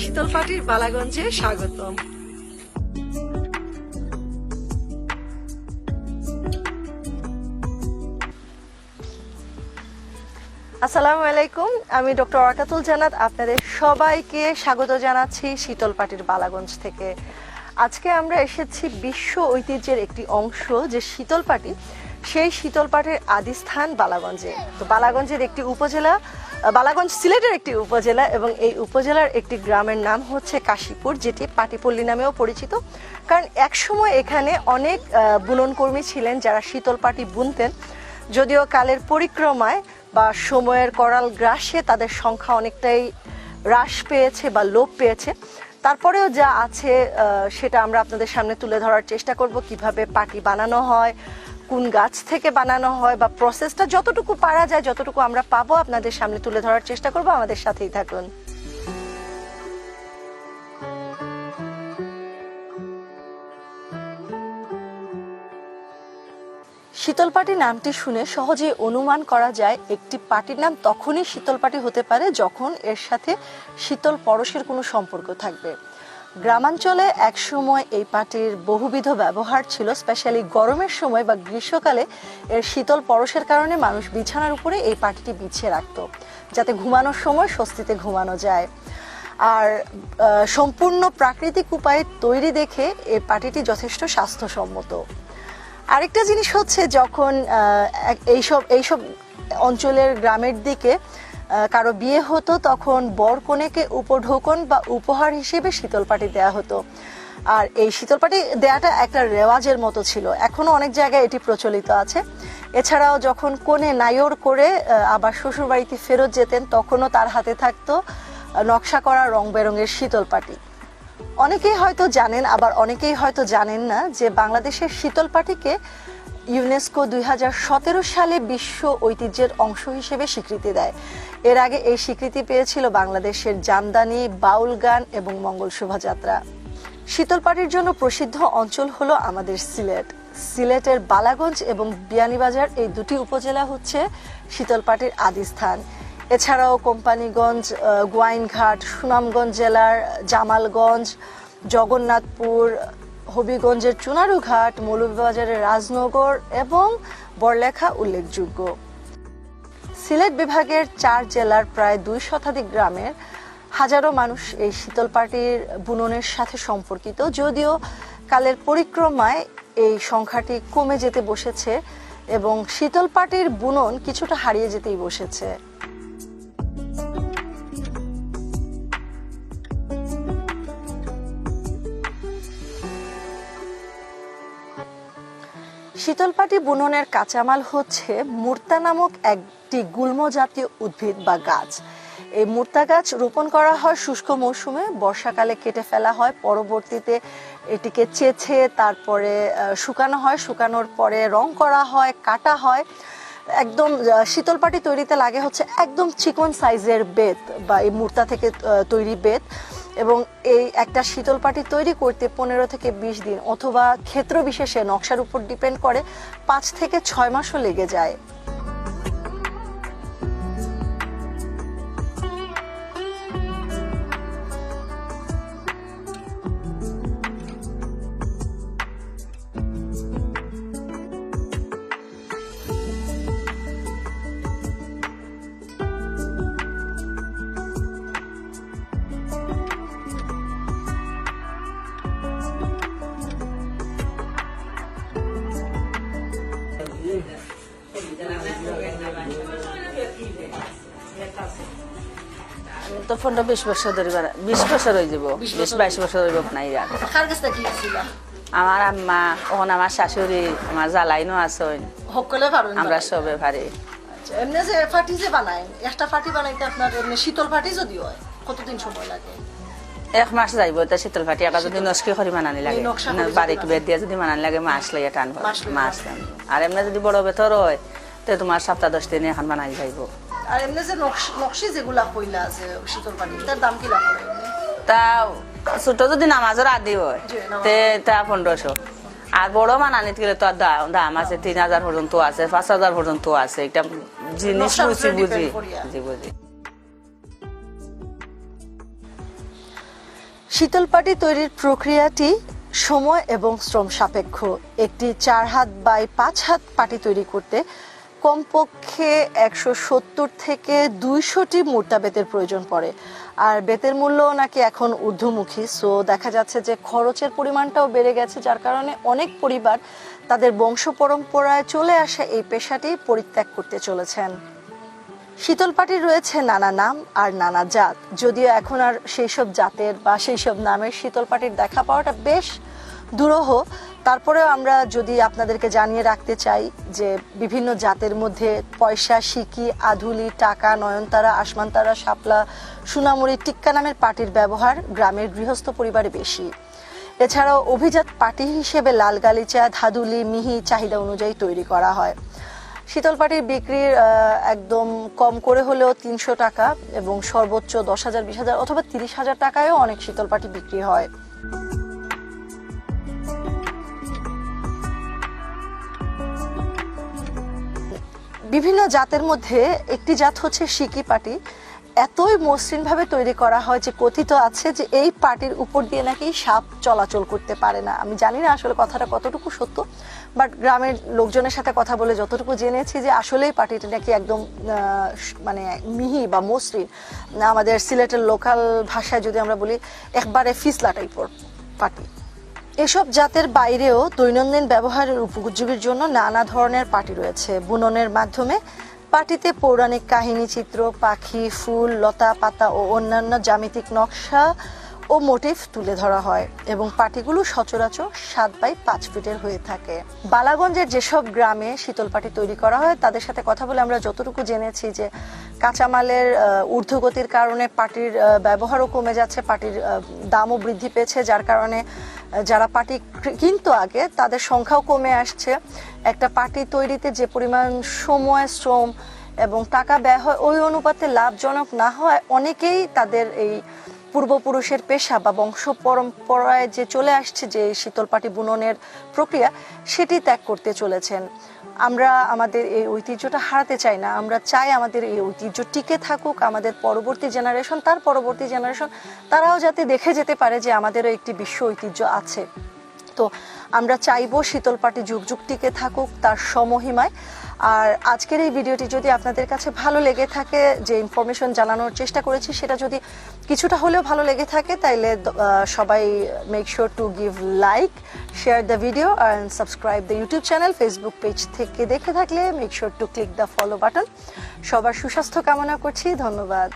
শীতলপাটির বালাগঞ্জে স্বাগতম। আসসালামু আলাইকুম, আমি ডক্টর ওয়াকাতুল জানাত আপনাদের সবাইকে স্বাগত জানাচ্ছি শীতলপাটির বালাগঞ্জ থেকে। আজকে আমরা এসেছি বিশ্ব ঐতিহ্যের একটি অংশ, যে শীতলপাটি সেই শীতলপাটির আদিস্থান বালাগঞ্জে। তো বালাগঞ্জের একটি উপজেলা বালাগঞ্জ সিলেটের একটি উপজেলা এবং এই উপজেলার একটি গ্রামের নাম হচ্ছে কাশীপুর, যেটি পাটিপল্লী নামেও পরিচিত। কারণ একসময় এখানে অনেক বুনন কর্মী ছিলেন যারা শীতল পাটি বুনতেন। যদিও কালের পরিক্রমায় বা সময়ের করাল গ্রাসে তাদের সংখ্যা অনেকটাই হ্রাস পেয়েছে বা লোপ পেয়েছে। তারপরেও যা আছে সেটা আমরা আপনাদের সামনে তুলে ধরার চেষ্টা করব, কীভাবে পাটি বানানো হয় কোন গাছ থেকে বানানো হয় বা প্রসেসটা যতটুকু পারা যায়, যতটুকু আমরা পাবো আপনাদের সামনে তুলে ধরার চেষ্টা করব। আমাদের সাথেই থাকুন। শীতলপাটি নামটি শুনে সহজেই অনুমান করা যায়, একটি পার্টির নাম তখনই শীতলপাটি হতে পারে যখন এর সাথে শীতল পরশের কোনো সম্পর্ক থাকবে। গ্রামাঞ্চলে একসময় এই পাটির বহুবিধ ব্যবহার ছিল স্পেশালি গরমের সময় বা গ্রীষ্মকালে এর শীতল পরশের কারণে মানুষ বিছানার উপরে এই পাটিটি বিছিয়ে রাখত, যাতে ঘুমানোর সময় স্বস্তিতে ঘুমানো যায়। আর সম্পূর্ণ প্রাকৃতিক উপায়ে তৈরি দেখে এই পাটিটি যথেষ্ট স্বাস্থ্যসম্মত। আরেকটা জিনিস হচ্ছে যখন এইসব এইসব অঞ্চলের গ্রামের দিকে কারও বিয়ে হতো, তখন বর কনেকে উপঢোকন বা উপহার হিসেবে শীতলপাটি দেওয়া হতো। আর এই শীতলপাটি দেওয়াটা একটা রেওয়াজের মতো ছিল। এখনও অনেক জায়গায় এটি প্রচলিত আছে। এছাড়াও যখন কোণে নায়র করে আবার শ্বশুরবাড়িতে ফেরত যেতেন, তখনও তার হাতে থাকতো নকশা করা রং বেরঙের শীতলপাটি। অনেকেই হয়তো জানেন, আবার অনেকেই হয়তো জানেন না, যে বাংলাদেশের শীতলপাটিকে ইউনেস্কো দুই হাজার সতেরো সালে বিশ্ব ঐতিহ্যের অংশ হিসেবে স্বীকৃতি দেয়। এর আগে এই স্বীকৃতি পেয়েছিল বাংলাদেশের জামদানি, বাউল গান এবং মঙ্গল শোভাযাত্রা। শীতলপাটির জন্য প্রসিদ্ধ অঞ্চল হলো আমাদের সিলেট। সিলেটের বালাগঞ্জ এবং বিয়ানীবাজার এই দুটি উপজেলা হচ্ছে শীতলপাটির আদিস্থান এছাড়াও কোম্পানিগঞ্জ গোয়াইনঘাট, সুনামগঞ্জ জেলার জামালগঞ্জ, জগন্নাথপুর হবিগঞ্জের চুনারুঘাট, মৌলভীবাজারের রাজনগর এবং বড়লেখা উল্লেখযোগ্য। সিলেট বিভাগের চার জেলার প্রায় দুই শতাধিক গ্রামের হাজারো মানুষ এই শীতলপাটির বুননের সাথে সম্পর্কিত, যদিও কালের পরিক্রমায় এই সংখ্যাটি কমে যেতে বসেছে এবং শীতলপাটির বুনন কিছুটা হারিয়ে যেতেই বসেছে। শীতলপাটি বুননের কাঁচামাল হচ্ছে মূর্তা নামক একটি গুল্ম জাতীয় উদ্ভিদ বা গাছ। এই মূর্তা গাছ রোপণ করা হয় শুষ্ক মৌসুমে, বর্ষাকালে কেটে ফেলা হয়, পরবর্তীতে এটিকে চেছে, তারপরে শুকানো হয়, শুকানোর পরে রং করা হয়, কাটা হয়। একদম শীতলপাটি তৈরিতে লাগে হচ্ছে একদম চিকন সাইজের বেত বা এই মূর্তা থেকে তৈরি বেত। এবং এই একটা শীতল পাটি তৈরি করতে পনেরো থেকে বিশ দিন অথবা ক্ষেত্র বিশেষে নকশার উপর ডিপেন্ড করে, পাঁচ থেকে ছয় মাসও লেগে যায়। তো ফোনটা বিশ বছর ধরে বিশ বছর হয়ে যাব। বিশ বাইশ বছর কার কাছ থেকে ছিল? আমার আম্মা ওখানে আমার শাশুড়ি আমার জ্বালাইনও আছেন সকলে পারো আমরা সবে ভারি এমনি যে ফাটি যে বানায় একটা ফাটি বানাইতে আপনার এমনি শীতল ফাটি যদি হয় কতদিন সময় লাগে? এক মাস যাইব তা শীতল ভাটি একা যদি নস্কি খরি মানানি লাগে। না করে বারিক বেদ দিয়ে যদি মানানি লাগে মাছ লাগে টান মাস মাছ আর এমনি যদি বড় বেতর হয় তো তোমার সপ্তাহ দশ দিনে এখন বানাই যাইব। আর এমনি যে নকশি যেগুলা কইলা আছে শীতল ফাটি তার দাম তা ছোট যদি নামাজের আদি হয় তে তা পনেরোশো। আর বড় মানানিত গেলে তো আর দাম আছে তিন হাজার পর্যন্ত আছে পাঁচ হাজার পর্যন্ত আছে। এটা জিনিস বুঝি বুঝি। বুঝি। শীতলপাটি তৈরির প্রক্রিয়াটি সময় এবং শ্রম সাপেক্ষ। একটি চার হাত বাই পাঁচ হাত পাটি তৈরি করতে কমপক্ষে একশো সত্তর থেকে দুইশোটি মোটা বেতের প্রয়োজন পড়ে। আর বেতের মূল্য নাকি এখন ঊর্ধ্বমুখী। সো দেখা যাচ্ছে যে খরচের পরিমাণটাও বেড়ে গেছে, যার কারণে অনেক পরিবার তাদের বংশ পরম্পরায় চলে আসা এই পেশাটি পরিত্যাগ করতে চলেছেন। শীতলপাটির রয়েছে নানা নাম আর নানা জাত। যদিও এখন আর সেই সব জাতের বা সেই সব নামের শীতলপাটির দেখা পাওয়াটা বেশ দুরূহ। তারপরেও আমরা যদি আপনাদেরকে জানিয়ে রাখতে চাই যে বিভিন্ন জাতের মধ্যে পয়সা, সিকি, আধুলি, টাকা, নয়নতারা, আসমানতারা, শাপলা, সোনামুড়ি, টিক্কা নামের পাটির ব্যবহার গ্রামের গৃহস্থ পরিবারে বেশি। এছাড়াও অভিজাত পাটি হিসেবে লাল গালিচা ধাদুলি মিহি চাহিদা অনুযায়ী তৈরি করা হয়। শীতল পাটির বিক্রির একদম কম করে হলেও তিনশো টাকা এবং সর্বোচ্চ দশ হাজার, বিশ হাজার অথবা তিরিশ হাজার টাকায়ও অনেক শীতল পাটি বিক্রি হয়। বিভিন্ন জাতের মধ্যে একটি জাত হচ্ছে সিকি পাটি। এতই মসৃণভাবে তৈরি করা হয় যে কথিত আছে যে এই পাটির উপর দিয়ে নাকি সাপ চলাচল করতে পারে না। আমি জানি না আসলে কথাটা কতটুকু সত্য বাট গ্রামের লোকজনের সাথে কথা বলে যতটুকু জেনেছি যে আসলেই পাটিটা নাকি একদম মানে মিহি বা মসৃণ। আমাদের সিলেটের লোকাল ভাষায় যদি আমরা বলি, একবারে ফিসলা টাইপর পাটি। এসব জাতের বাইরেও দৈনন্দিন ব্যবহারের উপযোগীর জন্য নানা ধরনের পাটি রয়েছে। বুননের মাধ্যমে পাটিতে পৌরাণিক কাহিনী, চিত্র, পাখি, ফুল, লতা পাতা ও অন্যান্য জ্যামিতিক নকশা ও মোটিভ তুলে ধরা হয় এবং পাটিগুলো সচরাচর সাত বাই পাঁচ ফিটের হয়ে থাকে। বালাগঞ্জের যেসব গ্রামে শীতল পাটি তৈরি করা হয়, তাদের সাথে কথা বলে আমরা যতটুকু জেনেছি যে কাঁচামালের ঊর্ধ্বগতির কারণে পাটির ব্যবহারও কমে যাচ্ছে, পাটির দামও বৃদ্ধি পেয়েছে, যার কারণে যারা পাটি কিনতো আগে, তাদের সংখ্যাও কমে আসছে। একটা পাটি তৈরিতে যে পরিমাণ সময়, শ্রম এবং টাকা ব্যয় হয়, ওই অনুপাতে লাভজনক না হয়, অনেকেই তাদের এই পূর্বপুরুষের পেশা বা বংশ পরম্পরায় যে চলে আসছে, যে শীতল পাটি বুননের প্রক্রিয়া, সেটি ত্যাগ করতে চলেছেন। আমরা আমাদের এই ঐতিহ্যটা হারাতে চাই না। আমরা চাই আমাদের এই ঐতিহ্য টিকে থাকুক, আমাদের পরবর্তী জেনারেশন তার পরবর্তী জেনারেশন তারাও যাতে দেখে যেতে পারে যে আমাদেরও একটি বিশ্ব ঐতিহ্য আছে। তো আমরা চাইব শীতল পাটি যুগ যুগ টিকে থাকুক, তার সমহিমায়। আর আজকের এই ভিডিওটি যদি আপনাদের কাছে ভালো লেগে থাকে, যে ইনফরমেশন জানানোর চেষ্টা করেছি, সেটা যদি কিছুটা হলেও ভালো লেগে থাকে, তাইলে সবাই make sure to give like share the video and subscribe the YouTube channel Facebook page থেকে দেখে থাকলে make sure to click the follow button সবার সুস্বাস্থ্য কামনা করছি, ধন্যবাদ।